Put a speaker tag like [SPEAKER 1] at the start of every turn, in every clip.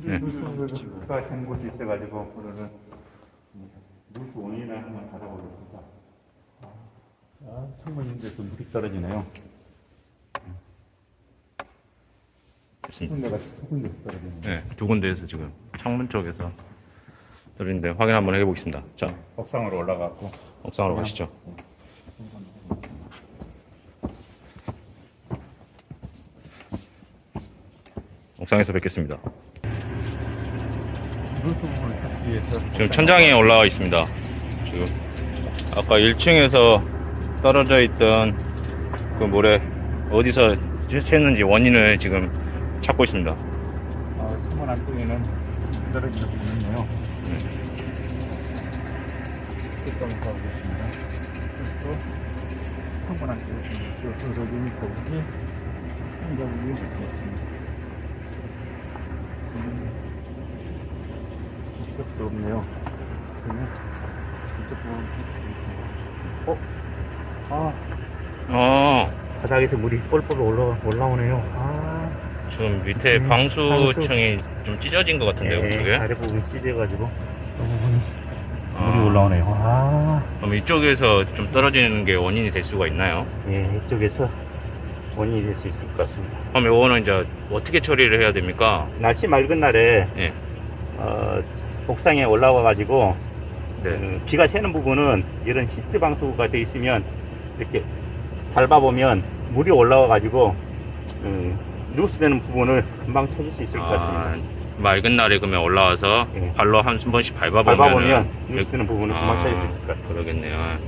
[SPEAKER 1] 네.
[SPEAKER 2] 물수가 된 곳이 있어가지고 오늘은 물수 원인을 한번 받아보겠습니다. 아, 성문인데서 물이 떨어지네요.
[SPEAKER 1] 됐습니다.
[SPEAKER 2] 군데가 두 군데서 떨어지네요.
[SPEAKER 1] 네, 두 군데에서 지금 창문 쪽에서 들리는데 확인 한번 해보겠습니다. 자,
[SPEAKER 2] 옥상으로 올라갔고
[SPEAKER 1] 옥상으로 가시죠. 옥상에서 뵙겠습니다.
[SPEAKER 2] 물수 부분을 찾기 위해서
[SPEAKER 1] 지금 천장에 올라와 있습니다. 아까 1층에서 떨어져 있던 그 모래 어디서 샜는지 원인을 지금 찾고 있습니다.
[SPEAKER 2] 아, 창문 안쪽에는 떨어지는 부분이 있네요. 끝까지 가고 있습니다. 그리고 창문 안쪽에 떨어진 거북이 한 자국이 있습니다. 이쪽도 없네요. 이쪽 부분 어? 아,
[SPEAKER 1] 어,
[SPEAKER 2] 바닥에서 물이 뻘뻘 올라, 올라오네요. 아,
[SPEAKER 1] 지금 밑에
[SPEAKER 2] 음,
[SPEAKER 1] 방수층이 좀 찢어진 것 같은데요,
[SPEAKER 2] 네,
[SPEAKER 1] 그게?
[SPEAKER 2] 아랫부분이 찢어가지고
[SPEAKER 1] 아,
[SPEAKER 2] 물이 올라오네요. 아,
[SPEAKER 1] 그럼 이쪽에서 좀 떨어지는 게 원인이 될 수가 있나요?
[SPEAKER 2] 예, 이쪽에서 원인이 될 수 있을 것 같습니다.
[SPEAKER 1] 그럼 이거는 이제 어떻게 처리를 해야 됩니까?
[SPEAKER 2] 날씨 맑은 날에
[SPEAKER 1] 예.
[SPEAKER 2] 어, 옥상에 올라와 가지고
[SPEAKER 1] 네.
[SPEAKER 2] 음, 비가 새는 부분은 이런 시트 방수가 돼 있으면 이렇게 밟아보면 물이 올라와 가지고 음, 누수되는 부분을 금방 찾을 수 있을 것 같습니다.
[SPEAKER 1] 아, 맑은 날에 그러면 올라와서
[SPEAKER 2] 예.
[SPEAKER 1] 발로 한 번씩 밟아보면
[SPEAKER 2] 밟아보면 누수되는 부분을 금방 찾을 수 있을 것 같습니다.
[SPEAKER 1] 그러겠네요.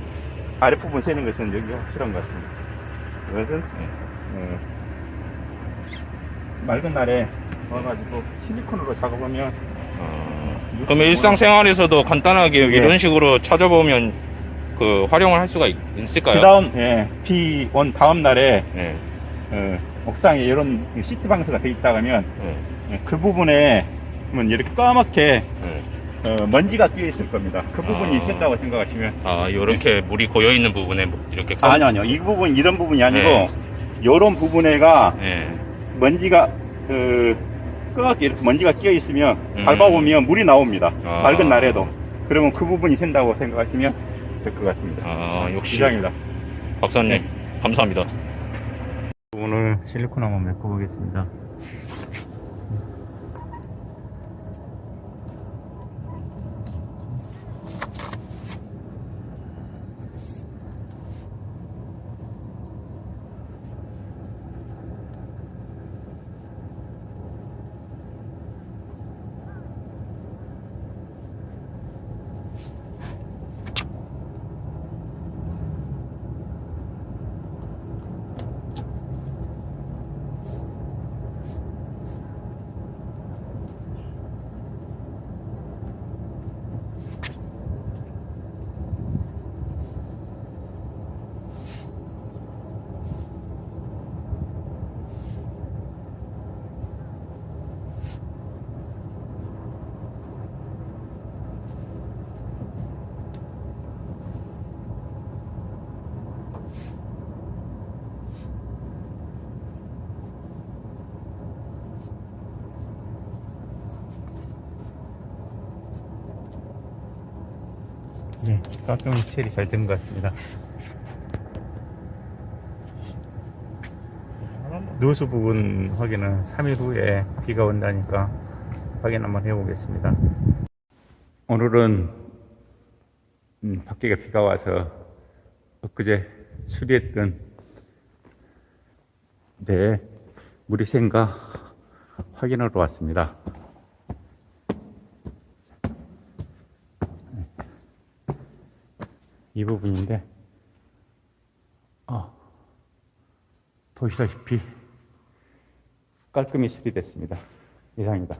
[SPEAKER 2] 아랫부분 새는 것은 여기가 확실한 것 같습니다. 이것은 어, 맑은 날에 와가지고 실리콘으로 작업하면
[SPEAKER 1] 어, 그러면 일상생활에서도 간단하게
[SPEAKER 2] 예.
[SPEAKER 1] 이런 식으로 찾아보면 그 활용을 할 수가 있, 을까요
[SPEAKER 2] 그 다음 예, 비온 다음 날에
[SPEAKER 1] 네.
[SPEAKER 2] 어, 옥상에 이런 시트 방수가 돼 있다 하면
[SPEAKER 1] 네.
[SPEAKER 2] 예, 그 부분에 보면 이렇게 까맣게
[SPEAKER 1] 네.
[SPEAKER 2] 어, 먼지가 끼어 있을 겁니다. 그 부분이
[SPEAKER 1] 아.
[SPEAKER 2] 샌다고 생각하시면
[SPEAKER 1] 아, 요렇게 물이 고여 있는 부분에 뭐 이렇게
[SPEAKER 2] 아, 아니요 아니요 이 부분 이런 부분이 아니고
[SPEAKER 1] 네.
[SPEAKER 2] 요런 부분에가
[SPEAKER 1] 예.
[SPEAKER 2] 먼지가 그 까맣게 이렇게 먼지가 끼어 있으면
[SPEAKER 1] 음.
[SPEAKER 2] 밟아보면 물이 나옵니다.
[SPEAKER 1] 아.
[SPEAKER 2] 맑은 날에도 그러면 그 부분이 샌다고 생각하시면 될 것 같습니다.
[SPEAKER 1] 아, 역시
[SPEAKER 2] 이상입니다.
[SPEAKER 1] 박사님
[SPEAKER 2] 네.
[SPEAKER 1] 감사합니다.
[SPEAKER 2] 오늘 실리콘 한번 메꿔보겠습니다. 네, 깔끔히 처리 잘 된 것 같습니다. 누수 부분 확인은 3일 후에 비가 온다니까 확인 한번 해보겠습니다. 오늘은 음, 밖에가 비가 와서 엊그제 수리했던 데 물이 샌가 확인하러 왔습니다. 이 부분인데, 어, 보시다시피 깔끔히 수리됐습니다. 이상입니다.